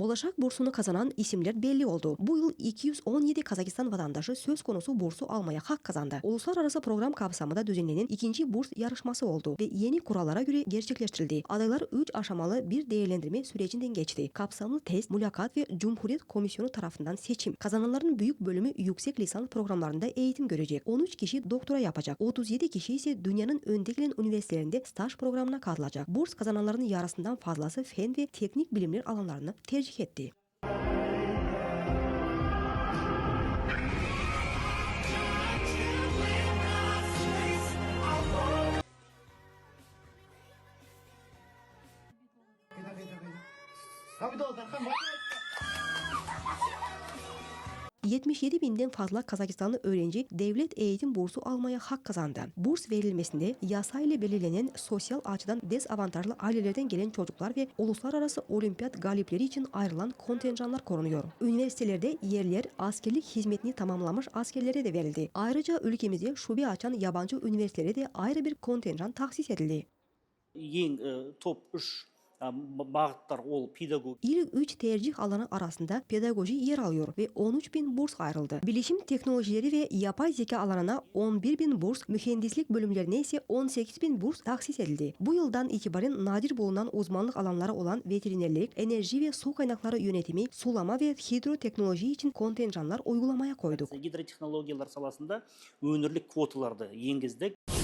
Bolashak bursunu kazanan isimler belli oldu. Bu yıl 217 Kazakistan vatandaşı söz konusu bursu almaya hak kazandı. Uluslararası program kapsamında düzenlenen ikinci burs yarışması oldu ve yeni kurallara göre gerçekleştirildi. Adaylar 3 aşamalı bir değerlendirme sürecinden geçti. Kapsamlı test, mülakat ve Cumhuriyet Komisyonu tarafından seçim. Kazananların büyük bölümü yüksek lisans programlarında eğitim görecek. 13 kişi doktora yapacak. 37 kişi ise dünyanın önde gelen üniversitelerinde staj programına katılacak. Burs kazananların yarısından fazlası fen ve teknik bilimler alanlarını tercih खेती Abi de 77 binden fazla Kazakistanlı öğrenci devlet eğitim bursu almaya hak kazandı. Burs verilmesinde yasayla belirlenen sosyal açıdan dezavantajlı ailelerden gelen çocuklar ve uluslararası olimpiyat galipleri için ayrılan kontenjanlar korunuyor. Üniversitelerde yerler askerlik hizmetini tamamlamış askerlere de verildi. Ayrıca ülkemizde şube açan yabancı üniversitelere de ayrı bir kontenjan tahsis edildi. Ying, e, top, bağıtlar ol pedagog. İl 3 tercih alanı arasında pedagoji yer alıyor ve 13 bin burs ayrıldı. Bilişim teknolojileri ve yapay zeka alanına 11 bin burs, mühendislik bölümlerine ise 18 bin burs taksis edildi. Bu yıldan itibaren nadir bulunan uzmanlık alanları olan veterinerlik, enerji ve su kaynakları yönetimi, sulama ve hidroteknoloji için kontenjanlar uygulamaya koyduk. Hidroteknolojiler salasında önürlük kvotalarda yengizdik.